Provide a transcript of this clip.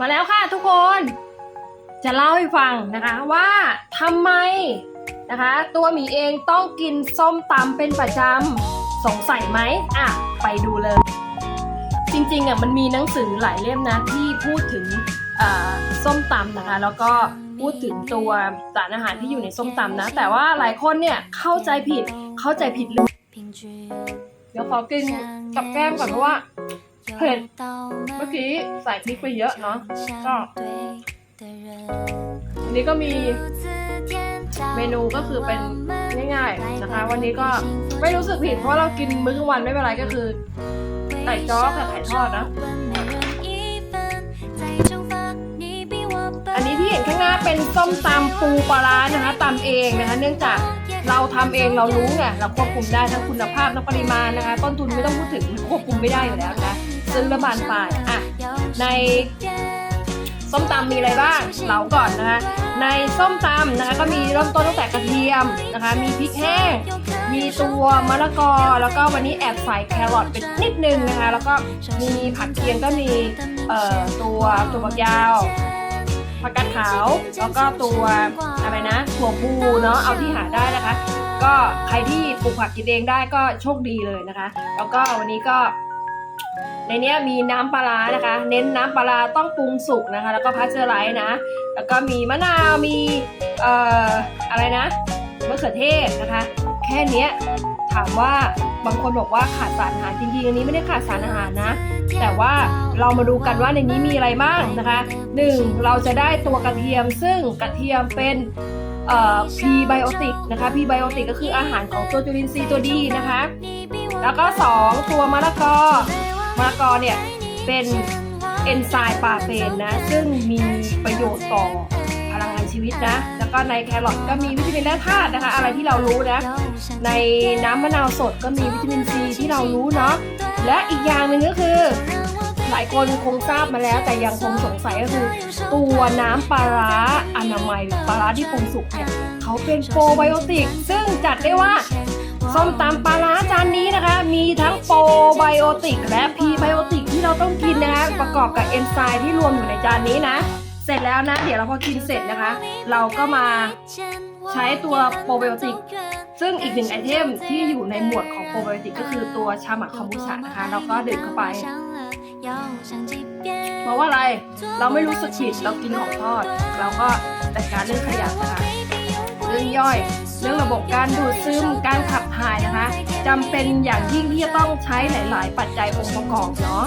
มาแล้วค่ะทุกคน จะเล่าให้ฟังนะคะว่าทำไมนะคะ ตัวหมีเองต้องกินส้มตำเป็นประจำสงสัยไหมอะไปดูเลย จริงๆอะมันมีหนังสือหลายเล่มนะที่พูดถึงส้มตำนะคะ แล้วก็พูดถึงตัวสารอาหารที่อยู่ในส้มตำนะ แต่ว่าหลายคนเนี่ยเข้าใจผิดเข้าใจผิดเลยเดี๋ยวขอกินกับแก้มก่อนเพราะว่า เผ็ดเมื่อกี้ใส่พริกไปเยอะเนาะก็อันนี้ก็มีเมนูก็คือเป็นง่ายๆนะคะ วันนี้ก็ไม่รู้สึกผิดเพราะเรากินมื้อกลางวันไม่เป็นไรก็คือไก่จ้อกับไข่ทอดนะอันนี้ที่เห็นข้างหน้าเป็นส้มตำปูปลาร้านะคะตำเองนะคะ เนื่องจากเราทำเองเรารู้ไงเราควบคุมได้ทั้งคุณภาพทั้งปริมาณนะคะ ต้นทุนไม่ต้องพูดถึงควบคุมไม่ได้อยู่แล้วนะ ซื้อและบานปลายอะในส้มตำมีอะไรบ้างเหลาก่อนนะคะในส้มตำนะคะก็มีเริ่มต้นตั้งแต่กระเทียมนะคะ มีพริกแห้งมีตัวมะละกอแล้วก็วันนี้แอบใส่แครอทไปนิดนึงนะคะ แล้วก็มีผักเคียงก็มีเอ่อตัวตัวฝักยาวผักกาดขาวแล้วก็ตัวอะไรนะถั่วพูเนาะเอาที่หาได้นะคะ ก็ใครที่ปลูกผักกินเองได้ก็โชคดีเลยนะคะ แล้วก็วันนี้ก็ ในนี้มีน้ำปลานะคะ เน้นน้ำปลาต้องปรุงสุกนะคะ แล้วก็พัชเจอร์ไลท์นะ แล้วก็มีมะนาวมีเอ่ออะไรนะมะเขือเทศนะคะ แค่นี้ถามว่าบางคนบอกว่าขาดสารอาหารจริงๆอันนี้ไม่ได้ขาดสารอาหารนะ แต่ว่าเรามาดูกันว่าในนี้มีอะไรบ้างนะคะหนึ่งเราจะได้ตัวกระเทียม ซึ่งกระเทียมเป็นเอ่อพีไบโอติกนะคะพีไบโอติกก็คืออาหารของตัวจุลินทรีย์ตัวดีนะคะ แล้วก็ 2 ตัวมะละกอ มะละกอเนี่ยเป็นเอนไซม์ปาเฟนนะซึ่งมีประโยชน์ต่อพลังงานชีวิตนะ แล้วก็ในแครอทก็มีวิตามินและธาตุนะคะ อะไรที่เรารู้นะ ในน้ำมะนาวสดก็มีวิตามินซีที่เรารู้เนาะและอีกอย่างหนึ่งก็คือ หลายคนคงทราบมาแล้วแต่ยังคงสงสัยก็คือ ตัวน้ำปลาร้าอนามัยปลาร้าที่ปรุงสุกเนี่ยเขาเป็นโปรไบโอติก ซึ่งจัดได้ว่า ส้มตำปลาร้าจานนี้นะคะ มีทั้งโปรไบโอติกและพรีไบโอติกที่เราต้องกินนะคะประกอบกับเอนไซม์ที่รวมอยู่ในจานนี้นะ เสร็จแล้วนะ เดี๋ยวเราพอกินเสร็จนะคะ เราก็มาใช้ตัวโปรไบโอติกซึ่งอีกหนึ่งไอเทมที่อยู่ในหมวดของโปรไบโอติกก็คือตัวชาหมักคอมบูชานะคะเราก็ดื่มเข้าไปเพราะว่าอะไรเราไม่รู้สึกผิดเรากินของทอด เราก็จัดการเรื่องขยะนะคะเรื่องย่อย เรื่องระบบการดูดซึมการขับถ่ายนะคะจำเป็นอย่างยิ่งที่จะต้องใช้หลาย ๆ ปัจจัยองค์ประกอบเนาะ